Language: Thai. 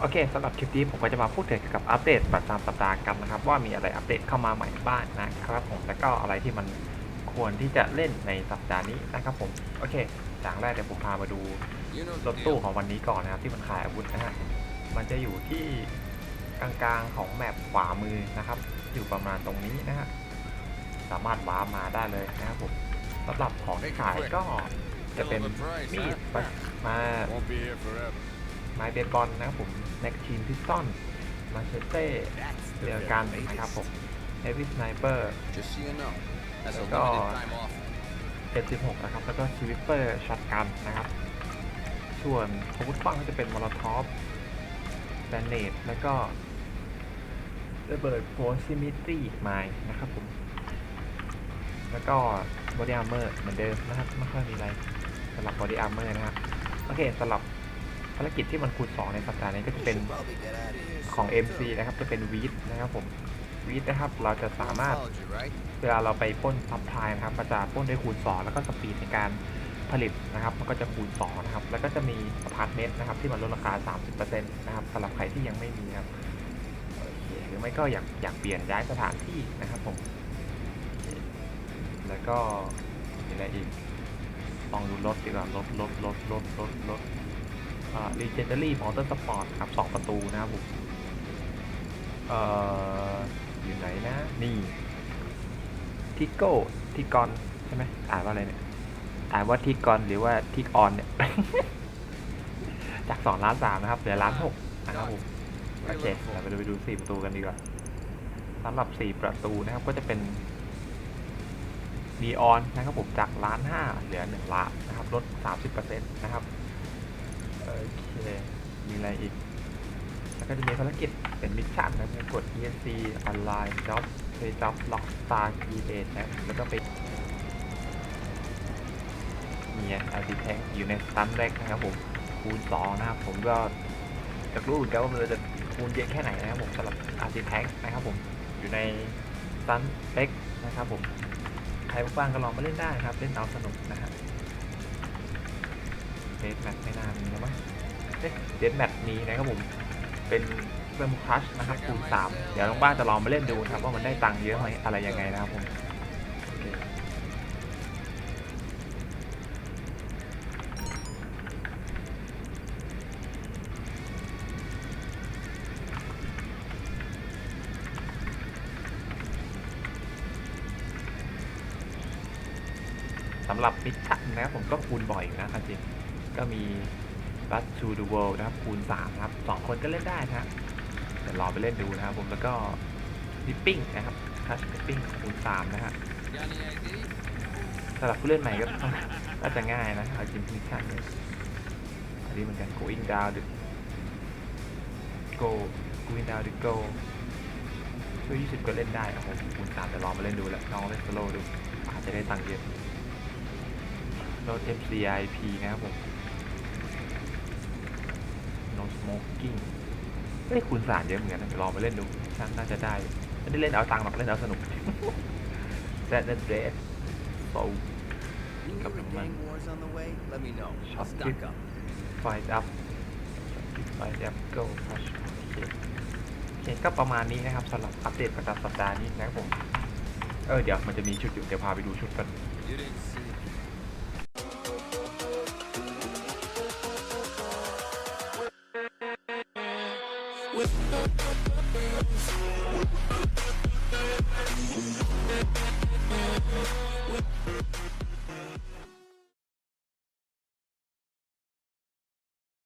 โอเคสำหรับคลิปนี้ผมก็จะมาพูดถึงเกี่ยวกับอัปเดตประจำสัปดาห์กันนะครับ ว่ามีอะไรอัปเดตเข้ามาใหม่บ้างนะครับผมแล้วก็อะไรที่มันควรที่จะเล่นในสัปดาห์นี้นะครับผมโอเคอย่างแรกเดี๋ยวผมพามาดูรถตู้ของวันนี้ก่อนนะครับที่มันขายอาวุธนะฮะมันจะอยู่ที่กลางๆของแมปขวามือนะครับ อยู่ประมาณตรงนี้นะฮะสามารถว้ามาได้เลยนะครับผมสำหรับของที่ขายก็จะเป็นมีดมา ไม้เบสบอลนะครับผมแม็กชีนพิสตันมาเชเต้เรือกันนะครับผมเฮฟวี่สไนเปอร์ Just so you know, that's a Go limited on. time offer. 76นะครับ แล้วก็ชีวิปเปอร์ช็อตกันนะครับ ส่วนอาวุธคว้างก็จะเป็นมอลโทอฟแบนเนตแล้วก็ระเบิดโพซิมิตรีไมนะครับผม แล้วก็บอดี้อาร์เมอร์เหมือนเดิมนะครับ ไม่ค่อยมีอะไรสำหรับบอดี้อาร์เมอร์นะครับ โอเคสำหรับ ภารกิจที่มันคูณ2ในสัปดาห์นี้ก็จะเป็นของ MC นะครับจะเป็นวีดนะครับผมวีดนะครับเราจะสามารถเวลาเราไปป้นซัพพลายนะครับมันจะป้นด้วยคูณ 2 แล้วก็สปีดในการผลิตนะครับมันก็จะคูณ2นะครับแล้วก็จะมีอพาร์ตเมนต์นะครับที่มันลดราคา 30%นะครับสำหรับใครที่ยังไม่มีนะครับหรือไม่ก็อยากอยากเปลี่ยนย้ายสถานที่นะครับผมแล้วก็มีอะไรอีกลองดูรถดีกว่ารถรถรถรถรถรถ อ่า Legendary Motor Sport ครับสองประตูนะครับผมเอ่ออยู่ไหนนะ นี่ทิโก้ทิกอนใช่ไหมอ่านว่าอะไรเนี่ยอ่านว่าทิกอนหรือว่าทิกออนเนี่ยจากสองล้านสามนะครับเหลือล้านหกนะครับผมโอเคเราไปดูไปดูสี่ประตูกันดีกว่าสำหรับสี่ประตูนะครับก็จะเป็นนีออนนะครับผมจากล้านห้าเหลือหนึ่งล้านนะครับลดสามสิบเปอร์เซ็นต์นะครับ โอเคมีอะไรอีก แล้วก็จะมีภารกิจเป็นมิชชั่นนะครับกด ESC ออนไลน์ Job Play Job Lock Star Key a นะ แล้วก็ไปเนี่ยอาร์ติแทงอยู่ในสตันแรกนะครับผม คูณ2นะครับผมก็จะรู้เหมือนกันว่ามันจะคูณเยอะแค่ไหนนะครับผมสำหรับอาร์ติแทงนะครับผม อยู่ในสตันเล็กนะครับผม ใครบ้างก็ลองมาเล่นได้นะครับ เล่นเอาสนุกนะฮะเดสแมทไม่น่ามีแล้วมั้งเดสแมทมีนะครับผม เป็นเฟิร์มคลัชนะครับคูณสามเดี๋ยวน้องบ้านจะลองมาเล่นดูครับว่ามันได้ตังค์เยอะไหมอะไรยังไงนะครับผมสำหรับมิชชั่นนะครับผมก็คูณบ่อยอยู่นะครับจริง ก็มี Back to the World นะครับคูณ3ครับสองคนก็เล่นได้นะฮะเดี๋ยวรอไปเล่นดูนะครับผมแล้วก็ Dipping นะครับ Touch Dipping คูณ3นะฮะ Got any ID? สำหรับผู้เล่นใหม่ก็ก็จะง่ายนะเอาจริงมิชันเนี่ยอันนี้เหมือนกัน Going down the go Going down the go ช่วย20 ก็เล่นได้ครับผมคูณ3เดี๋ยวลองมาเล่นดูแล้วลองเล่นโซโลดูอาจจะได้ตังค์เยอะรถ MCIP นะครับผม smoking เฮ้คูณสามเยอะเหมือนกันนะเดี๋ยวลองไปเล่นดูช่างน่าจะได้ ไม่ได้เล่นเอาตังค์หรอกเล่นเอาสนุก That that dress so You Couple hear of of gang months. wars on the way? Let me know. I'll Shot Tip fight up fight up go push โอเคโอเคก็ประมาณนี้นะครับสำหรับอัปเดตประจำสัปดาห์นี้นะครับผม เออเดี๋ยวมันจะมีชุดอยู่เดี๋ยวพาไปดูชุดกัน With